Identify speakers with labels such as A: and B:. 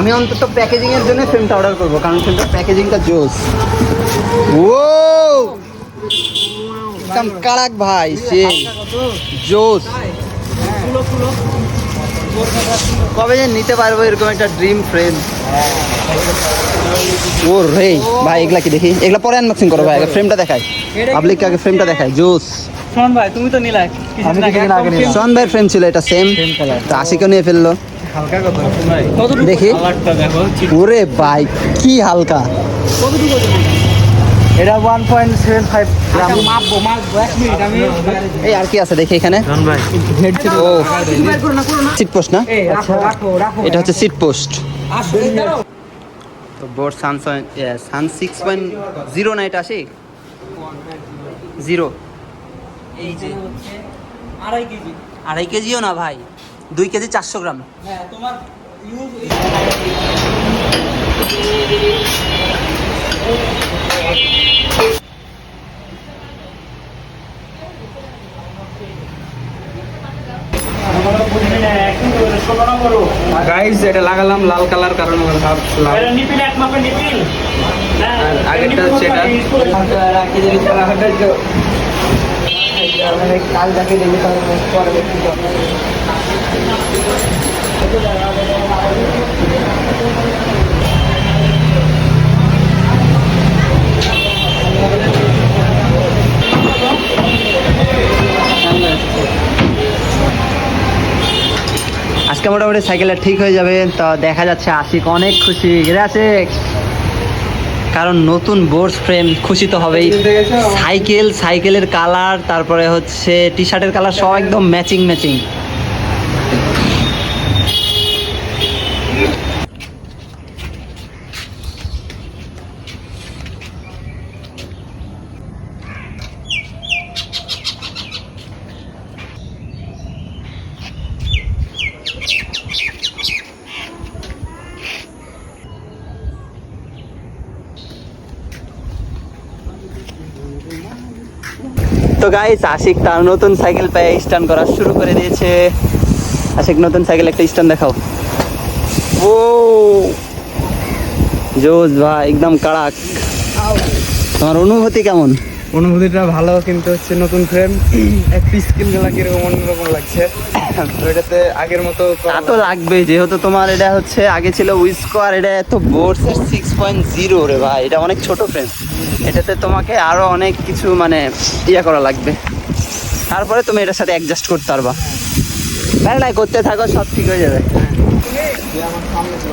A: আমি অন্তত প্যাকেজিং এর জন্য ফ্রেমটা অর্ডার করব, কারণ ফ্রেমটার প্যাকেজিংটা জোস। ও একদম কাড়াক ভাই সে জোস। কবে যে নিতে পারব এরকম একটা ড্রিম ফ্রেম ও রে ভাই, এগুলা কি দেখি? এগুলা পরে আনবক্সিং করো, ভাই ফ্রেমটা দেখাই। পাবলিককে আগে ফ্রেমটা দেখাই, জোস।
B: শোন ভাই তুমি তো নিলা
A: সন ভাইয়ের ফ্রেম ছিল এটা সেম তো আশিকেও নিয়ে ফেলল।
B: ভাই
A: দেখি। ওরে ভাই কি হালকা।
C: এটা ওয়ান পয়েন্ট সেভেন ফাইভ
B: আচ্ছা,
A: এই আর কি আছে দেখি এখানে। ও।
B: না
A: সিট পোস্ট না?
B: এই রাখো রাখো রাখো।
A: এটা হচ্ছে সিট পোস্ট তো বোর্ড সানসান সান সিক্স পয়েন্ট জিরো না এটা আসে জিরো
B: এই যে আড়াই কেজি।
A: আড়াই কেজিও না ভাই দুই কেজি চারশো গ্রাম।
B: হ্যাঁ তোমার ইউজ
C: গাইস এটা লাগালাম লাল কালার কারণ আমার লাল আগেরটা হচ্ছে এটা।
A: আজকে মোটামুটি সাইকেলটা ঠিক হয়ে যাবে তো দেখা যাচ্ছে আশিক অনেক খুশি। আশিক? কারণ নতুন বোর্ড ফ্রেম খুশি তো হবেই সাইকেল সাইকেলের কালার তারপরে হচ্ছে টি শার্টের কালার সব একদম ম্যাচিং ম্যাচিং তো গাইস আশিক তার নতুন সাইকেল পেয়ে স্টান করা শুরু করে দিয়েছে। আশিক, নতুন সাইকেল একটা স্টান দেখাও। ও জোস ভাই, একদম কাড়াক। তোমার অনুভূতি কেমন?
C: অনুভূতিটা ভালো কিন্তু হচ্ছে নতুন ফ্রেম একটি স্কিলগুলা কীরকম অন্যরকম লাগছে? এটাতে আগের মতো
A: তা তো লাগবে যেহেতু তোমার এটা হচ্ছে আগে ছিল উইস্কোয়ার এটা এত বোর্ডসের সিক্স পয়েন্ট জিরো রে ভাই এটা অনেক ছোট ফ্রেম এটাতে তোমাকে আরও অনেক কিছু মানে ইয়ে করা লাগবে। তারপরে তুমি এটার সাথে অ্যাডজাস্ট করতে পারবা। না করতে থাকো সব ঠিক হয়ে যাবে।
C: আমার সামনে তো